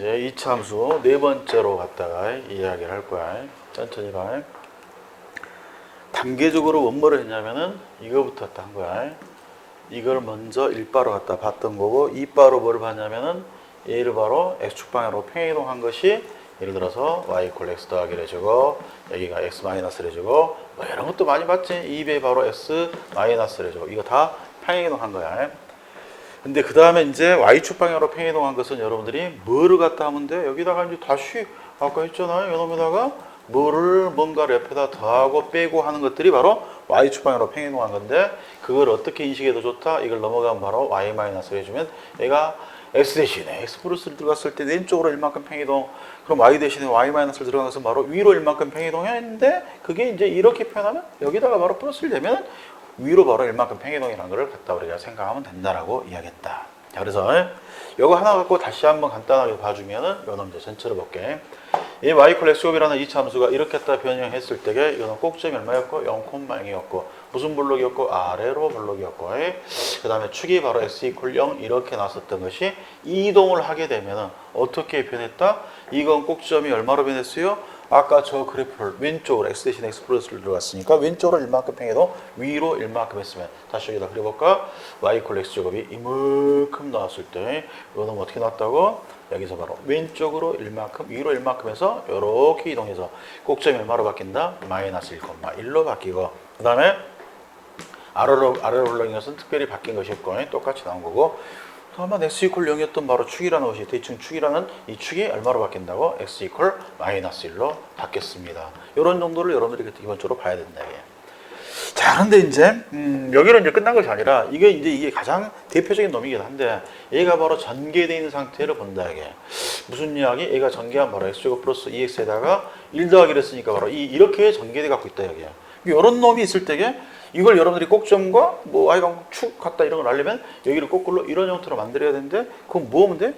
이제 이차 함수 네 번째로 갔다가 이야기를 할 거야. 천천히 봐. 단계적으로 원모를 했냐면은 이거부터 딱한 거야. 이걸 먼저 1바로 갖다 봤던 거고 2바로 뭘 봤냐면은 얘를 바로 x축 방향으로 평행이동한 것이 예를 들어서 y x 더하기를 해주고 여기가 x 마이너스를 해주고 뭐 이런 것도 많이 봤지 2배 바로 x 마이너스를 해주고 이거 다 평행이동한 거야 근데 그 다음에 이제 y축 방향으로 평행이동한 것은 여러분들이 뭐를 갖다 하면 돼 여기다가 이제 다시 아까 했잖아요 이놈에다가 뭐를 뭔가를 옆에다 더하고 빼고 하는 것들이 바로 y축 방향으로 평행이동한 건데 그걸 어떻게 인식해도 좋다? 이걸 넘어가면 바로 y 마이너스 해주면 얘가 x 대신에 x 플러스를 들어갔을 때 왼쪽으로 일만큼 평이동 그럼 y 대신에 y 마이너스를 들어가서 바로 위로 일만큼 평이동 했는데 그게 이제 이렇게 표현하면 여기다가 바로 플러스를 되면 위로 바로 일만큼 평이동이라는 걸 갖다 우리가 생각하면 된다라고 이야기했다. 자, 그래서 이거 하나 갖고 다시 한번 간단하게 봐주면은 이놈 이제 전체를 볼게. 이 y 콜 x곱이라는 이 함수가 이렇게 했다 변형했을 때게 이거는 꼭점이 얼마였고 0,0이었고 무슨 블록이었고 아래로 블록이었고 그 다음에 축이 바로 x 이퀄 0 이렇게 나왔었던 것이 이동을 하게 되면은 어떻게 변했다? 이건 꼭점이 얼마로 변했어요? 아까 저 그래프를 왼쪽으로 x 대신 x 플러스를 들어갔으니까 왼쪽으로 1만큼 평해도 위로 1만큼 했으면 다시 여기다 그려볼까? y 이퀄 x 제곱이 이만큼 나왔을 때 이거는 어떻게 나왔다고? 여기서 바로 왼쪽으로 1만큼 위로 1만큼 해서 이렇게 이동해서 꼭점이 얼마로 바뀐다? 마이너스 1,1로 바뀌고 그 다음에 아래로 아래로 올라간 것은 특별히 바뀐 것이 없고 똑같이 나온 거고 다만 x 이퀄 0이었던 바로 축이라는 것이 대칭 축이라는 이 축이 얼마로 바뀐다고? x 이퀄 마이너스 1로 바뀌었습니다. 이런 정도를 여러분들이 기본적으로 봐야 된다. 이게. 자, 그런데 이제 음, 여기는 이제 끝난 것이 아니라 이게 이제 이게 가장 대표적인 놈이긴 한데 얘가 바로 전개되어 있는 상태를 본다 이게 무슨 이야기? 얘가 전개한 바로 x제곱 플러스 2x에다가 1 더하기를 했으니까 바로 이 이렇게 전개돼 갖고 있다 여기. 이런 놈이 있을 때게 이걸 여러분들이 꼭점과 뭐 아이가 축 같다 이런 걸 알려면 여기를 거꾸로 이런 형태로 만들어야 되는데 그럼 뭐 하면 돼?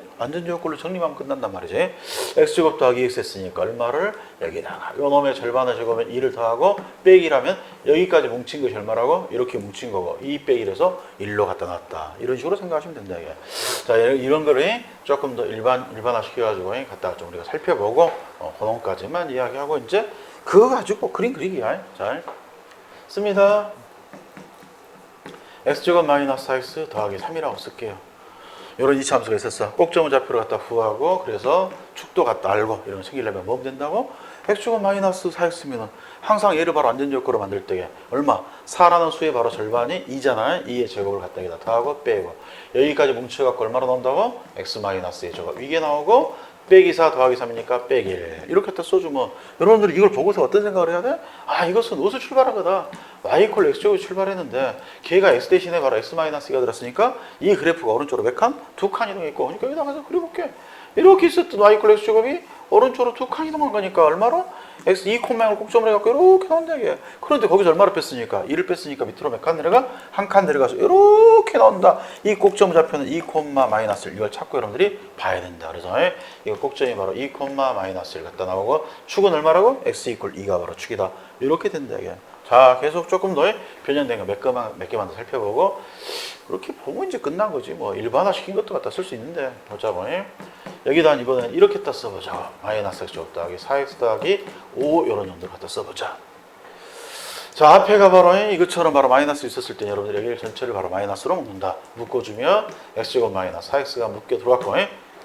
거꾸로 정리하면 끝난단 말이지. x제곱 더하기 x 했으니까 얼마를 여기다가 요 놈의 절반을 적으면 2를 더하고 빼기라면 여기까지 뭉친 것이 얼마라고? 이렇게 뭉친 거고 2 빼기해서 1로 갖다 놨다. 이런 식으로 생각하시면 된다 이게. 자 이런 거를 조금 더 일반 일반화 시켜가지고 갖다가 좀 우리가 살펴보고 어, 그 놈까지만 이야기하고 이제 그거 가지고 그림 그리기야. 잘 씁니다. x제곱 마이너스 4x 더하기 3이라고 쓸게요. 이런 이차 함수가 있었어. 꼭점을 좌표로 갖다 후하고 그래서 축도 갖다 알고 이런 거 생기려면 뭐 된다고? x제곱 마이너스 4x면은 항상 얘를 바로 안전조건으로 만들 때에 얼마? 4라는 수의 바로 절반이 2잖아요. 2의 제곱을 갖다 여기다 더하고 빼고 여기까지 뭉쳐갖고 얼마로 나온다고? x 마이너스의 제곱 이게 나오고 빼기 4 더하기 3이니까 빼기. 1 이렇게 갖다 써주면 여러분들이 이걸 보고서 어떤 생각을 해야 돼? 아 이것은 어디서 출발한 거다. Y 이퀄 x쪽으로 출발했는데 걔가 x 대신에 바로 x 마이너스가 들었으니까 이 그래프가 오른쪽으로 몇 칸? 두 칸 이동했고. 그러니까 여기다가 그려볼게. 이렇게 있었던 y 이퀄 x제곱이 오른쪽으로 두 칸 이동한 거니까 얼마로? x 2 콤맹을 꼭점을 해갖고 이렇게 나온다 이게 그런데 거기서 얼마를 뺐으니까 2를 뺐으니까 밑으로 몇 칸 내려가? 한 칸 내려가서 이렇게 나온다 이 꼭점 좌표는 2 콤마 마이너스 1 이걸 찾고 여러분들이 봐야 된다 그래서 이거 꼭점이 바로 2 콤마 마이너스 1 갖다 나오고 축은 얼마라고? x 이퀄 2가 바로 축이다 이렇게 된다 이게 자 계속 조금 더 변형된 거 몇 개만 몇 개만 더 살펴보고 그렇게 보면 이제 끝난 거지. 뭐 일반화 시킨 것도 갖다 쓸 수 있는데 보자 뭐 여기다 이번엔 이렇게 딱 써보자. 마이너스 x 더하기 4x 더하기 5 이런 정도 갖다 써보자. 자 앞에가 바로 이것처럼 바로 마이너스 있었을 때 여러분들 여기를 전체를 바로 마이너스로 묶는다. 묶어주면 x제곱 마이너스 4x가 묶여 들어왔고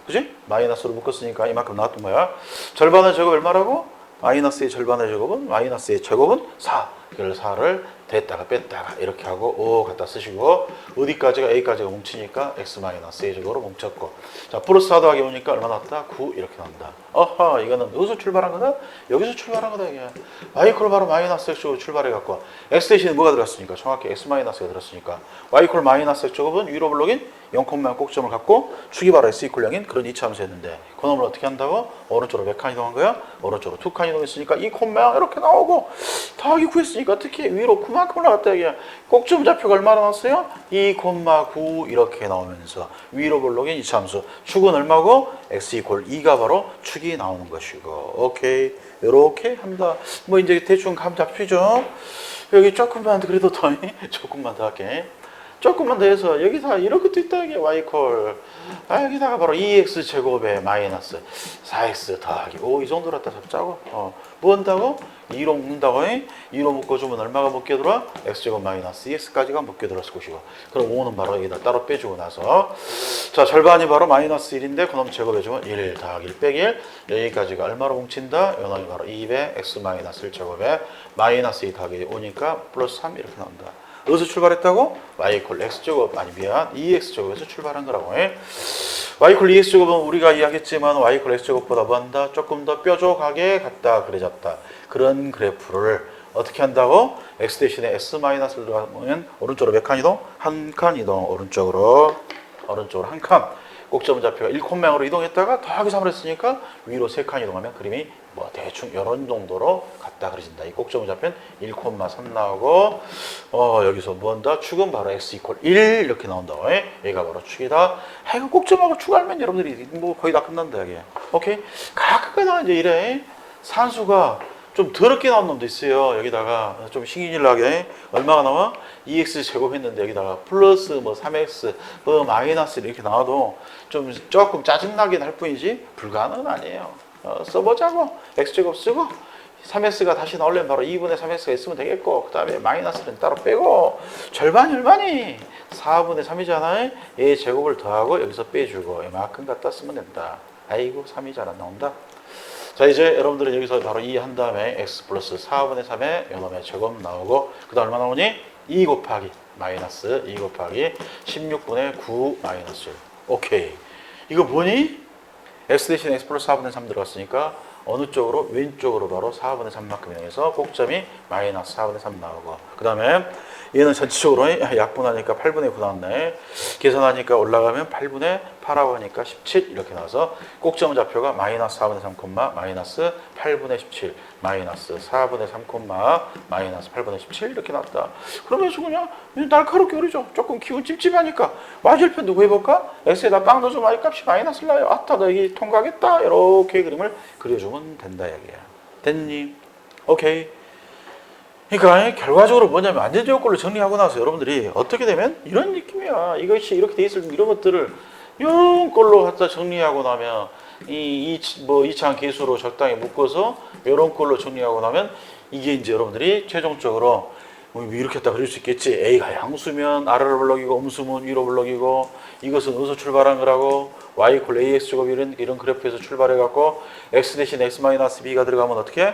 그지? 마이너스로 묶었으니까 이만큼 나왔던 거야. 절반의 제곱 얼마라고? 마이너스의 절반의 제곱은 마이너스의 제곱은 4 4를 됐다가 뺐다가 이렇게 하고 5 갖다 쓰시고 어디까지가 A까지가 뭉치니까 X 마이너스 A 제곱으로 뭉쳤고 자 플러스 4 더하기 오니까 얼마 났다? 9 이렇게 나온다 어허 이거는 어디서 출발한 거다? 여기서 출발한 거다 이게 Y콜 바로 마이너스 X 제곱 출발해 갖고 X 대신에 뭐가 들었으니까 정확히 X 마이너스가 들었으니까 Y콜 마이너스 X 제곱은 위로 블록인 0콤마 꼭점을 갖고 축이 바로 S 이퀄 0인 그런 이차함수였는데 그 놈을 어떻게 한다고? 오른쪽으로 몇 칸 이동한 거야? 오른쪽으로 두 칸 이동했으니까 이 콤마 이렇게 나오고 더하기 구했으니까 특히 위로 그만큼 올라갔다 이게 꼭점 좌표가 나왔어요? 2,9 이렇게 나오면서 위로 블록인 이차함수. 축은 얼마고? x 이퀄 2가 바로 축이 나오는 것이고. 오케이. 이렇게 한다. 뭐 이제 대충 감 잡히죠? 여기 조금만 더 그래도 더 조금만 더 할게 조금만 더 해서 여기다 이렇게 또 있다 이게 y 콜. 아 여기다가 바로 2x 제곱에 마이너스 4x 더하기 5 이 정도로 갖다 잡자고. 어. 뭐 한다고? 2로 묶는다고 해? 2로 묶어주면 얼마가 묶여 들어? x제곱 마이너스 2x까지가 묶여 들었을 것이고 그럼 5는 바로 여기다 따로 빼주고 나서 자 절반이 바로 마이너스 1인데 그놈 제곱해주면 1 더하기 1 빼기 1 여기까지가 얼마로 뭉친다? 요놈이 바로 2배 x 마이너스 1 제곱에 마이너스 2 더하기 5니까 플러스 3 이렇게 나온다 어디서 출발했다고? y 이퀄 x제곱 아니 미안 2x제곱에서 출발한 거라고 해. y 이퀄 2x제곱은 우리가 이야기했지만 y 이퀄 x제곱보다 뭐한다? 조금 더 뾰족하게 갔다 그려졌다 그런 그래프를 어떻게 한다고? x 대신에 s 마이너스를 들어가면 오른쪽으로 몇 칸 이동? 한 칸 이동 오른쪽으로 오른쪽으로 한 칸. 꼭점 좌표가 1콤맹으로 이동했다가 더하기 3을 했으니까 위로 3칸 이동하면 그림이 뭐 대충 이런 정도로 갔다 그려진다. 이 꼭점 좌표는 1콤마3 나오고 어 여기서 뭐 한다? 축은 바로 x 이퀄 1 이렇게 나온다고. 해. 얘가 바로 축이다. 아, 이거 꼭점하고 축 알면 여러분들이 뭐 거의 다 끝난다 여기. 오케이. 가끔가다 이제 이래. 산수가 좀 더럽게 나온 놈도 있어요. 여기다가 좀 신기질 나게 얼마가 나와? 2x 제곱했는데 여기다가 플러스 뭐 3x 뭐 마이너스 이렇게 나와도 좀 조금 짜증나긴 할 뿐이지 불가능은 아니에요. 어, 써보자고 x 제곱 쓰고 3x가 다시 나오려면 바로 2분의 3x가 있으면 되겠고 그 다음에 마이너스는 따로 빼고 절반이 얼마니? 4분의 3이잖아요. 얘 제곱을 더하고 여기서 빼주고 이만큼 갖다 쓰면 된다. 아이고 3이 잘 안 나온다. 자 이제 여러분들은 여기서 바로 2 한 다음에 x 플러스 4분의 3의 요놈의 제곱 나오고 그 다음 얼마 나오니? 2 곱하기 마이너스 2 곱하기 16분의 9 마이너스 1 오케이 이거 뭐니? x 대신 x 플러스 4분의 3 들어갔으니까 어느 쪽으로? 왼쪽으로 바로 4분의 3만큼 이동해서 꼭점이 마이너스 4분의 3 나오고 그 다음에 얘는 전체적으로 약분하니까 8분의 9 나왔네 계산하니까 올라가면 8분의 8하고 하니까 17 이렇게 나와서 꼭점 좌표가 마이너스 4분의 3 콤마 마이너스 8분의 17 마이너스 4분의 3 콤마 마이너스 8분의 17 이렇게 나왔다. 그러면서 그냥 날카롭게 그리죠. 조금 기분 찝찝하니까. 맞을편도 구해볼까? x에다 빵 넣어주면 y 값이 마이너스 나요. 아따 나 여기 통과하겠다. 이렇게 그림을 그려주면 된다 얘기야. 됐니? 오케이 그러니까 결과적으로 뭐냐면 안전제 요건을 정리하고 나서 여러분들이 어떻게 되면 이런 느낌이야. 이것이 이렇게 돼 있을 이런 것들을 이런 걸로 갖다 정리하고 나면 이뭐 이차원 계수로 적당히 묶어서 이런 걸로 정리하고 나면 이게 이제 여러분들이 최종적으로 뭐 이렇게 갖다 그릴 수 있겠지. A가 양수면 아래로 블럭이고 음수면 위로 블럭이고 이것은 어디서 출발한 거라고 y 콜 ax 제곱 이런 이런 그래프에서 출발해 갖고 x 대신 x 마이너스 b가 들어가면 어떻게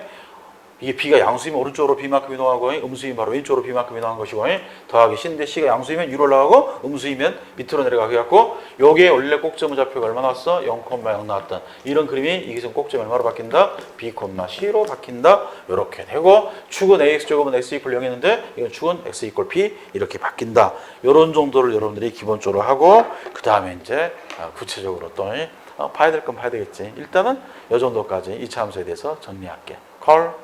이게 b가 양수이면 오른쪽으로 b만큼 이동하고 음수이면 바로 왼쪽으로 b만큼 이동한 것이고 더하기 c인데 c가 양수이면 위로 올라가고 음수이면 밑으로 내려가게 갖고 요게 원래 꼭점의 좌표가 얼마 나왔어? 0,0 나왔던. 이런 그림이 지금 꼭점이 얼마로 바뀐다? b, c로 바뀐다. 이렇게 되고 축은 ax 제곱은 x 이퀄 0이었는데 이건 축은 x 이퀄 b 이렇게 바뀐다. 이런 정도를 여러분들이 기본적으로 하고 그 다음에 이제 아, 구체적으로 또 어, 봐야 될 건 봐야 되겠지. 일단은 이 정도까지 이차 함수에 대해서 정리할게. 콜